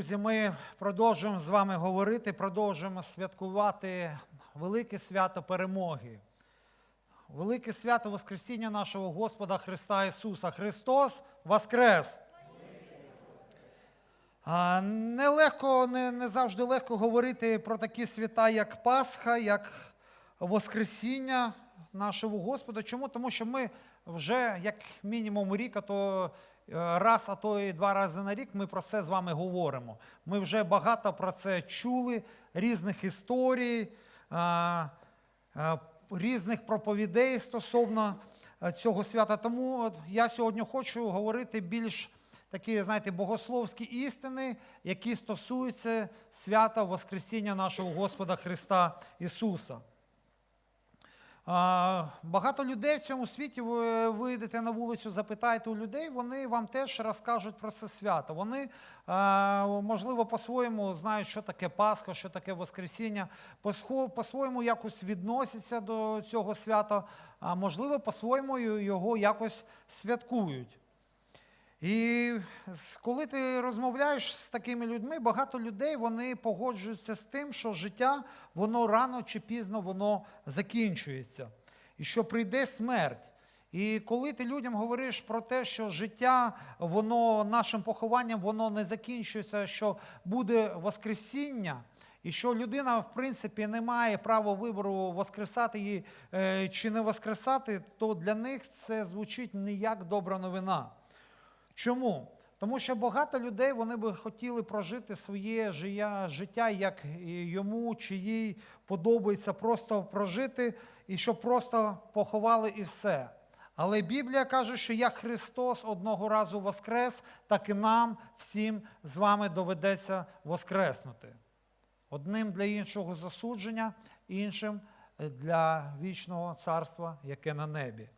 Друзі, ми продовжуємо з вами говорити, продовжуємо святкувати велике свято перемоги. Велике свято Воскресіння нашого Господа Христа Ісуса. Христос Воскрес! Нелегко, не, не завжди легко говорити про такі свята, як Пасха, як Воскресіння нашого Господа. Чому? Тому що ми вже як мінімум рік, а то е, раз, а то і два рази на рік ми про це з вами говоримо. Ми вже багато про це чули, різних історій, а, а, різних проповідей стосовно е, цього свята. Тому я сьогодні хочу говорити більш такі, знаєте, богословські істини, які стосуються свята Воскресіння нашого Господа Христа Ісуса. Багато людей в цьому світі, ви вийдете на вулицю, запитаєте у людей, вони вам теж розкажуть про це свято. Вони, можливо, по-своєму знають, що таке Пасха, що таке Воскресіння, по-своєму якось відносяться до цього свята, а можливо, по-своєму його якось святкують. І коли ти розмовляєш з такими людьми, багато людей вони погоджуються з тим, що життя воно рано чи пізно воно закінчується, і що прийде смерть. І коли ти людям говориш про те, що життя, воно нашим похованням воно не закінчується, що буде Воскресіння, і що людина, в принципі, не має права вибору воскресати її е, чи не воскресати, то для них це звучить не як добра новина. Чому? Тому що багато людей вони би хотіли прожити своє життя, як йому чи їй подобається просто прожити, і щоб просто поховали і все. Але Біблія каже, що як Христос одного разу воскрес, так і нам всім з вами доведеться воскреснути. Одним для іншого засудження, іншим для вічного царства, яке на небі.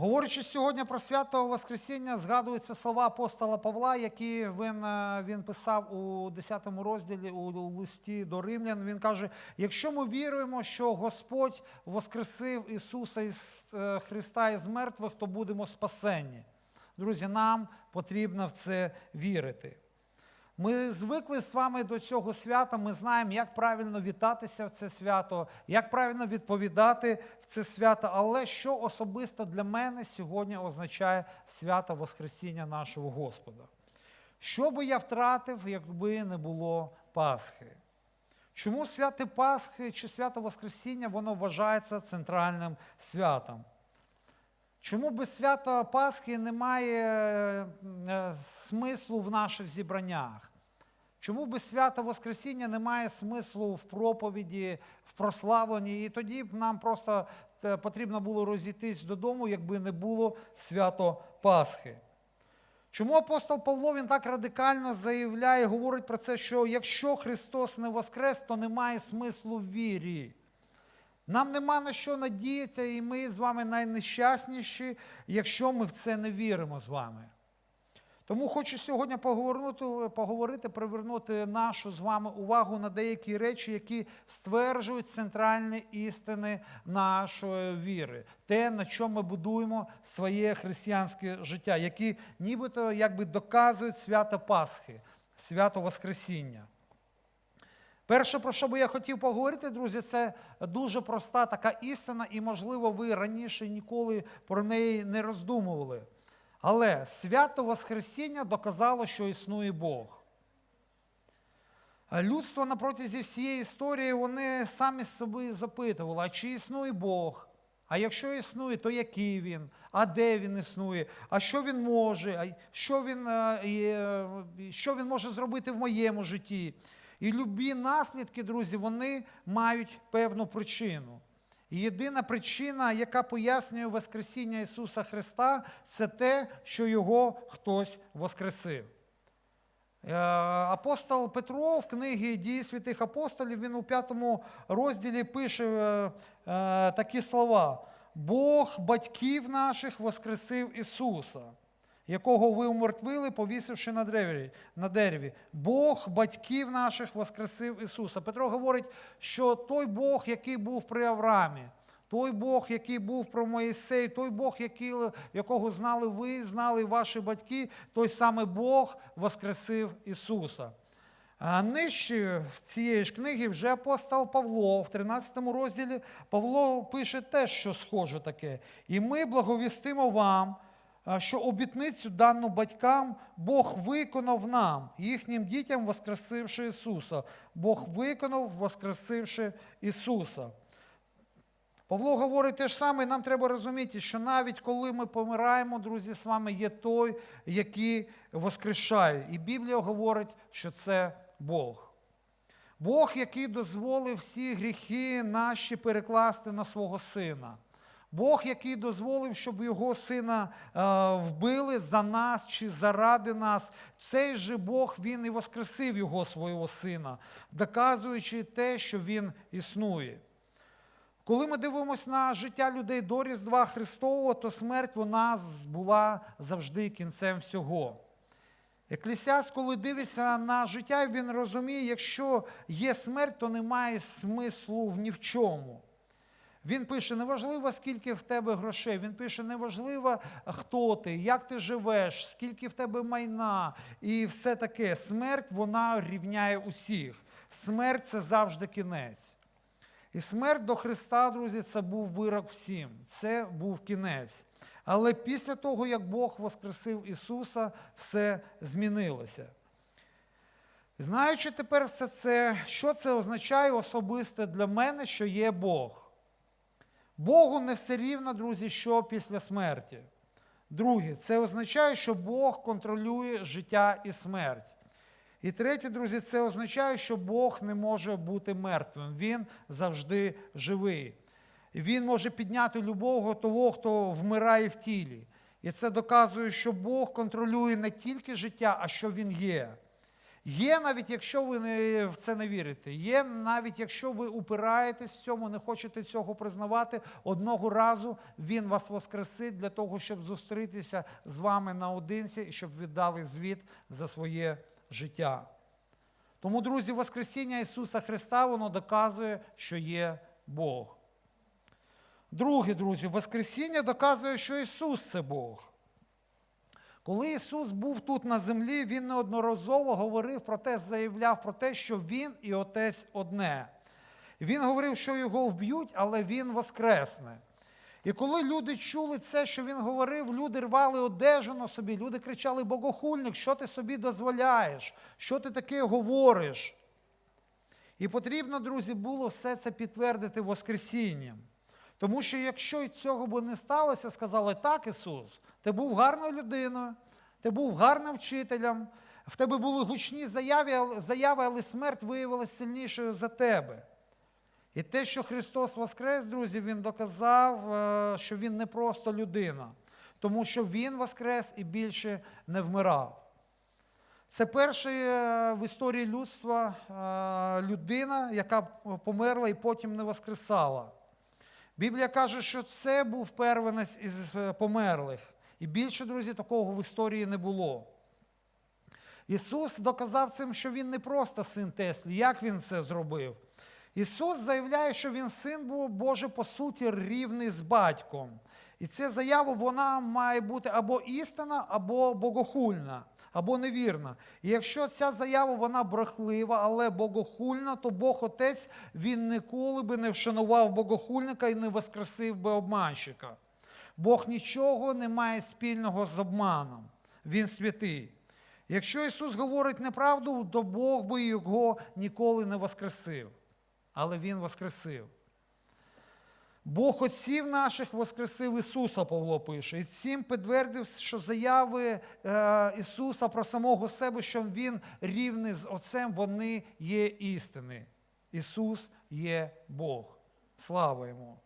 Говорячи сьогодні про свято Воскресіння, згадуються слова апостола Павла, які він, е, він писав у 10 розділі у, листі до Римлян. Він каже: якщо ми віруємо, що Господь воскресив Ісуса із е, Христа із мертвих, то будемо спасенні. Друзі, нам потрібно в це вірити. Ми звикли з вами до цього свята, ми знаємо, як правильно вітатися в це свято, як правильно відповідати в це свято. Але що особисто для мене сьогодні означає свято Воскресіння нашого Господа? Що би я втратив, якби не було Пасхи? Чому свято Пасхи чи свято Воскресіння воно вважається центральним святом? Чому без свята Пасхи немає е, смислу в наших зібраннях? Чому без свята Воскресіння немає смислу в проповіді, в прославленні? І тоді б нам просто е, потрібно було розійтись додому, якби не було свято Пасхи. Чому апостол Павло він так радикально заявляє, говорить про це, що якщо Христос не воскрес, то немає смислу в вірі. Нам нема на що надіятися, і ми з вами найнещасніші, якщо ми в це не віримо з вами. Тому хочу сьогодні поговорити, поговорити, привернути нашу з вами увагу на деякі речі, які стверджують центральні істини нашої віри, те, на чому ми будуємо своє християнське життя, які нібито якби доказують свято Пасхи, свято Воскресіння. Перше, про що би я хотів поговорити, друзі, це дуже проста така істина, і, можливо, ви раніше ніколи про неї не роздумували. Але свято Воскресіння доказало, що існує Бог. Людство на протязі всієї історії вони самі собі запитували, а чи існує Бог? А якщо існує, то який він? А де він існує? А що він може? Що він, е, е, що він може зробити в моєму житті? І любі наслідки, друзі, вони мають певну причину. Єдина причина, яка пояснює Воскресіння Ісуса Христа, це те, що Його хтось воскресив. Е, Апостол Петро в книгі Дії святих апостолів, він у п'ятому розділі пише е, е, такі слова: Бог батьків наших воскресив Ісуса, якого ви умертвили, повісивши на дереві, на дереві. Бог батьків наших воскресив Ісуса. Петро говорить, що той Бог, який був при Авраамі, Той Бог, який був про Моїсей, той Бог, який, якого знали ви, знали ваші батьки, той самий Бог воскресив Ісуса. А нижче в цієї ж книги вже апостол Павло в 13 розділі Павло пише теж, що схоже таке. І ми благовістимо вам, що обітницю дану батькам Бог виконав нам, їхнім дітям, воскресивши Ісуса. Бог виконав, воскресивши Ісуса. Павло говорить те ж саме, і нам треба розуміти, що навіть коли ми помираємо, друзі, з вами є той, який воскрешає. І Біблія говорить, що це Бог. Бог, який дозволив всі гріхи наші перекласти на свого сина. Бог, який дозволив, щоб його сина е, вбили за нас чи заради нас. Цей же Бог він і воскресив його свого сина, доказуючи те, що він існує. Коли ми дивимося на життя людей до Різдва Христового, то смерть вона була завжди кінцем всього. Еклесіаст, коли дивиться на життя, він розуміє, якщо є смерть, то немає смислу ні в чому. Він пише: неважливо, скільки в тебе грошей. Він пише, неважливо, хто ти, як ти живеш, скільки в тебе майна і все таке. Смерть вона рівняє усіх. Смерть це завжди кінець. І смерть до Христа, друзі, це був вирок всім. Це був кінець. Але після того, як Бог воскресив Ісуса, все змінилося. Знаючи тепер все це, що це означає особисте для мене, що є Бог. Богу не все рівно, друзі, що після смерті. Друге, це означає, що Бог контролює життя і смерть. І третє, друзі, це означає, що Бог не може бути мертвим. Він завжди живий. Він може підняти любого того, хто вмирає в тілі. І це доказує, що Бог контролює не тільки життя, а що Він є. Є навіть якщо ви не, в це не вірите. Є навіть якщо ви упираєтесь в цьому, не хочете цього признавати, одного разу Він вас воскресить для того, щоб зустрітися з вами наодинці і щоб віддали звіт за своє життя. Тому, друзі, Воскресіння Ісуса Христа, воно доказує, що є Бог. Друге, друзі, Воскресіння доказує, що Ісус це Бог. Коли Ісус був тут на землі, Він неодноразово говорив про те, заявляв про те, що Він і Отець одне. Він говорив, що його вб'ють, але Він воскресне. І коли люди чули це, що він говорив, люди рвали одежу на собі, люди кричали: Богохульник, що ти собі дозволяєш? Що ти таке говориш? І потрібно, друзі, було все це підтвердити Воскресінням. Тому що якщо цього б не сталося, сказали, так, Ісус, ти був гарною людиною, ти був гарним вчителем, в тебе були гучні заяви, заяви але смерть виявилася сильнішою за тебе. І те, що Христос Воскрес, друзі, Він доказав, е, що Він не просто людина, тому що Він воскрес і більше не вмирав. Це перша е, в історії людства е, людина, яка померла і потім не воскресала. Біблія каже, що це був первенець із померлих. І більше, друзі, такого в історії не було. Ісус доказав цим, що Він не просто син Теслі. Як Він це зробив? Ісус заявляє, що Він син був Боже, по суті, рівний з батьком. І ця заява вона має бути або істина, або богохульна, або невірна. І якщо ця заява вона брехлива, але богохульна, то Бог Отець він ніколи би не вшанував богохульника і не воскресив би обманщика. Бог нічого не має спільного з обманом. Він святий. Якщо Ісус говорить неправду, то Бог би його ніколи не воскресив. Але Він воскресив. Бог отців наших воскресив Ісуса, Павло пише. І цим підтвердив, що заяви е, Ісуса про самого себе, що Він рівний з Отцем, вони є істини. Ісус є Бог. Слава Йому.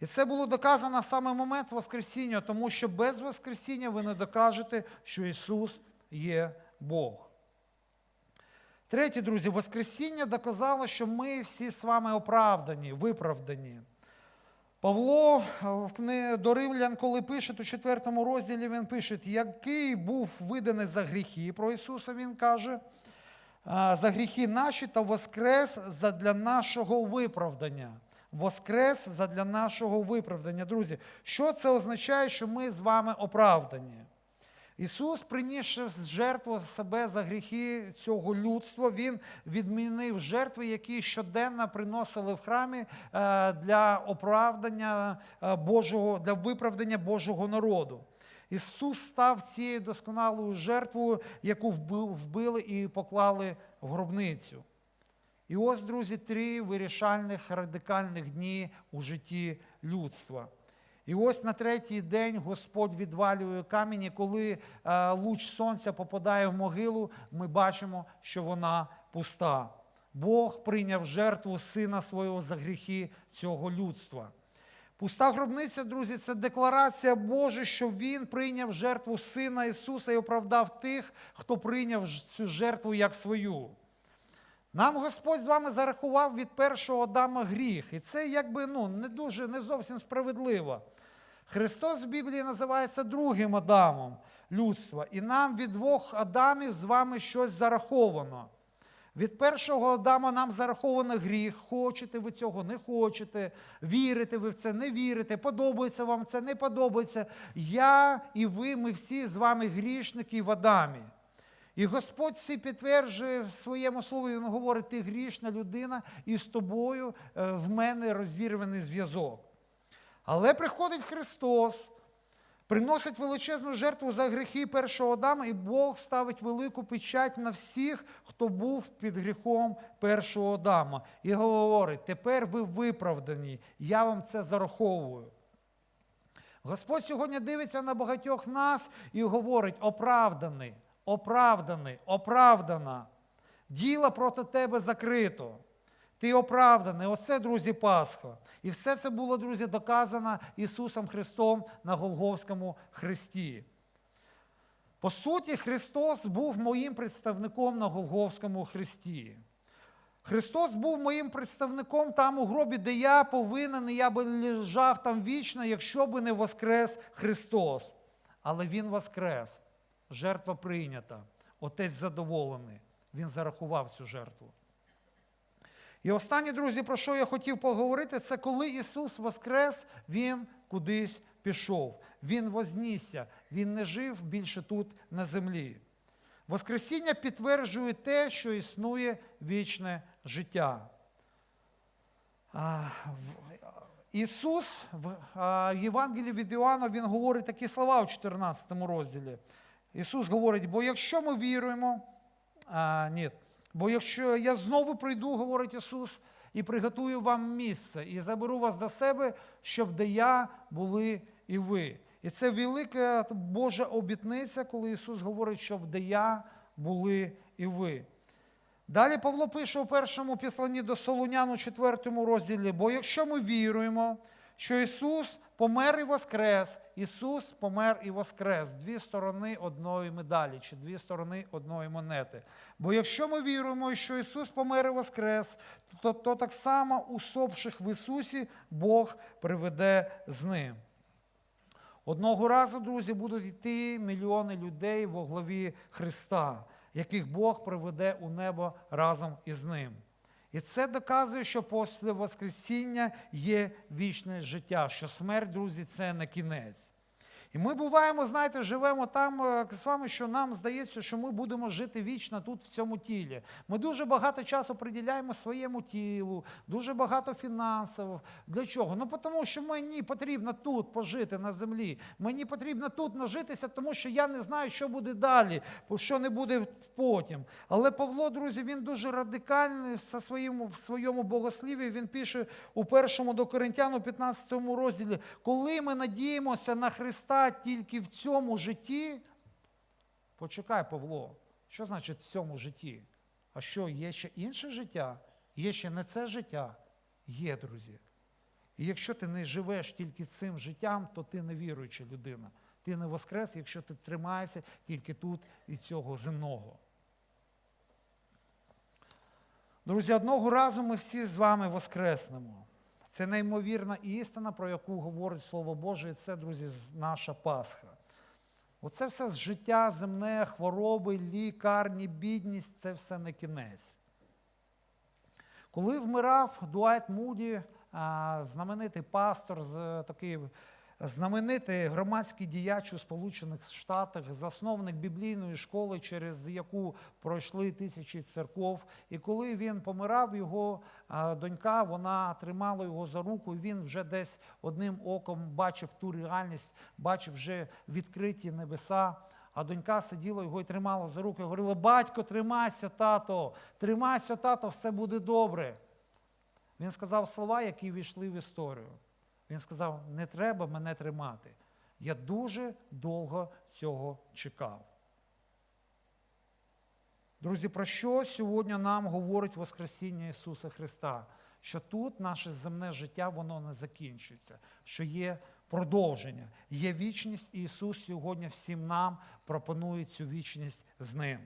І це було доказано в саме момент Воскресіння, тому що без Воскресіння ви не докажете, що Ісус є Бог. Третє, друзі, Воскресіння доказало, що ми всі з вами оправдані, виправдані. Павло в кни- до Римлян, коли пише у четвертому розділі, він пише, який був виданий за гріхи про Ісуса, він каже, за гріхи наші та воскрес задля нашого виправдання. воскрес задля нашого виправдання. Друзі, що це означає, що ми з вами оправдані? Ісус, принісши жертву себе за гріхи цього людства, Він відмінив жертви, які щоденно приносили в храмі е, для оправдання е, Божого, для виправдання Божого народу. Ісус став цією досконалою жертвою, яку вбили і поклали в гробницю. І ось, друзі, три вирішальних радикальних дні у житті людства. І ось на третій день Господь відвалює камінь, і коли е, луч сонця попадає в могилу, ми бачимо, що вона пуста. Бог прийняв жертву сина свого за гріхи цього людства. Пуста гробниця, друзі, це декларація Божа, що Він прийняв жертву Сина Ісуса і оправдав тих, хто прийняв цю жертву як свою. Нам Господь з вами зарахував від першого Адама гріх. І це якби ну, не дуже, не зовсім справедливо. Христос в Біблії називається другим Адамом людства. І нам від двох Адамів з вами щось зараховано. Від першого Адама нам зараховано гріх. Хочете ви цього, не хочете, вірите ви в це, не вірите, подобається вам це, не подобається. Я і ви, ми всі з вами грішники в Адамі. І Господь це підтверджує в своєму слові, Він говорить, ти грішна людина, і з тобою е, в мене розірваний зв'язок. Але приходить Христос, приносить величезну жертву за гріхи першого Адама, і Бог ставить велику печать на всіх, хто був під гріхом першого Адама. І говорить: тепер ви виправдані, я вам це зараховую. Господь сьогодні дивиться на багатьох нас і говорить: оправданий, оправданий, оправдана. Діло проти тебе закрито. Ти оправданий. Оце, друзі, Пасха. І все це було, друзі, доказано Ісусом Христом на Голговському хресті. По суті, Христос був моїм представником на Голговському хресті. Христос був моїм представником там у гробі, де я повинен, і я би лежав там вічно, якщо би не воскрес Христос. Але Він воскрес. Жертва прийнята. Отець задоволений. Він зарахував цю жертву. І останнє, друзі, про що я хотів поговорити, це коли Ісус воскрес, Він кудись пішов. Він вознісся, Він не жив більше тут на землі. Воскресіння підтверджує те, що існує вічне життя. Ісус в Євангелії від Іоанна Він говорить такі слова у 14 розділі. Ісус говорить, бо якщо ми віруємо, а, ні, бо якщо я знову прийду, говорить Ісус, і приготую вам місце, і заберу вас до себе, щоб де я були і ви. І це велика Божа обітниця, коли Ісус говорить, щоб де я були і ви. Далі Павло пише у першому післанні до Солунян у четвертому розділі, бо якщо ми віруємо, що Ісус помер і воскрес, Ісус помер і воскрес, дві сторони одної медалі, чи дві сторони одної монети. Бо якщо ми віруємо, що Ісус помер і воскрес, то, то так само усопших в Ісусі Бог приведе з ним. Одного разу, друзі, будуть йти мільйони людей во главі Христа, яких Бог приведе у небо разом із ним. І це доказує, що після Воскресіння є вічне життя, що смерть, друзі, це не кінець. І ми буваємо, знаєте, живемо там е, з вами, що нам здається, що ми будемо жити вічно тут, в цьому тілі. Ми дуже багато часу приділяємо своєму тілу, дуже багато фінансів. Для чого? Ну тому що мені потрібно тут пожити на землі. Мені потрібно тут нажитися, тому що я не знаю, що буде далі, що не буде потім. Але Павло, друзі, він дуже радикальний в своєму, в своєму богосліві. Він пише у першому до Коринтян, у 15 розділі, коли ми надіємося на Христа тільки в цьому житті. Почекай, Павло, що значить в цьому житті? А що, є ще інше життя? Є ще не це життя? Є, друзі. І якщо ти не живеш тільки цим життям, то ти не віруюча людина. Ти не воскрес, якщо ти тримаєшся тільки тут і цього земного. Друзі, одного разу ми всі з вами воскреснемо. Це неймовірна істина, про яку говорить Слово Боже, і це, друзі, наша Пасха. Оце все з життя земне, хвороби, лікарні, бідність це все не кінець. Коли вмирав Дуайт Муді, знаменитий пастор, з такий знаменитий громадський діяч у Сполучених Штатах, засновник біблійної школи, через яку пройшли тисячі церков. І коли він помирав, його донька вона тримала його за руку, і він вже десь одним оком бачив ту реальність, бачив вже відкриті небеса. А донька сиділа його і тримала за руку і говорила: батько, тримайся, тато, тримайся, тато, все буде добре. Він сказав слова, які війшли в історію. Він сказав: не треба мене тримати. Я дуже довго цього чекав. Друзі, про що сьогодні нам говорить Воскресіння Ісуса Христа? Що тут наше земне життя воно не закінчується, що є продовження, є вічність, і Ісус сьогодні всім нам пропонує цю вічність з Ним.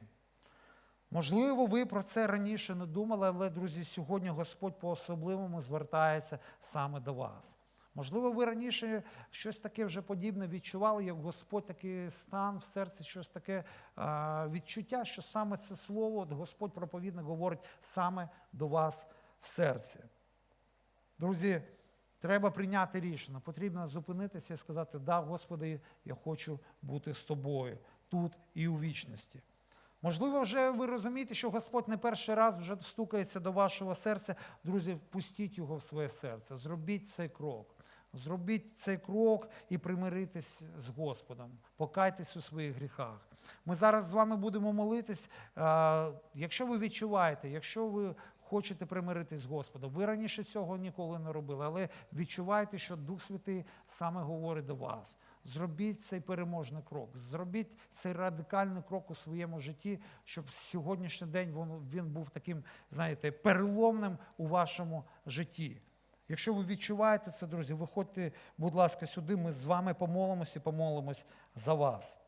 Можливо, ви про це раніше не думали, але, друзі, сьогодні Господь по-особливому звертається саме до вас. Можливо, ви раніше щось таке вже подібне відчували, як Господь такий стан в серці, щось таке а, відчуття, що саме це слово, Господь проповідник говорить саме до вас в серці. Друзі, треба прийняти рішення. Потрібно зупинитися і сказати, да, Господи, я хочу бути з тобою тут і у вічності. Можливо, вже ви розумієте, що Господь не перший раз вже стукається до вашого серця. Друзі, пустіть його в своє серце, зробіть цей крок. Зробіть цей крок і примиритись з Господом, покайтесь у своїх гріхах. Ми зараз з вами будемо молитись. Е, Якщо ви відчуваєте, якщо ви хочете примиритись з Господом, ви раніше цього ніколи не робили, але відчуваєте, що Дух Святий саме говорить до вас. Зробіть цей переможний крок, зробіть цей радикальний крок у своєму житті, щоб сьогоднішній день він був таким, знаєте, переломним у вашому житті. Якщо ви відчуваєте це, друзі, виходьте, будь ласка, сюди. Ми з вами помолимося і помолимось за вас.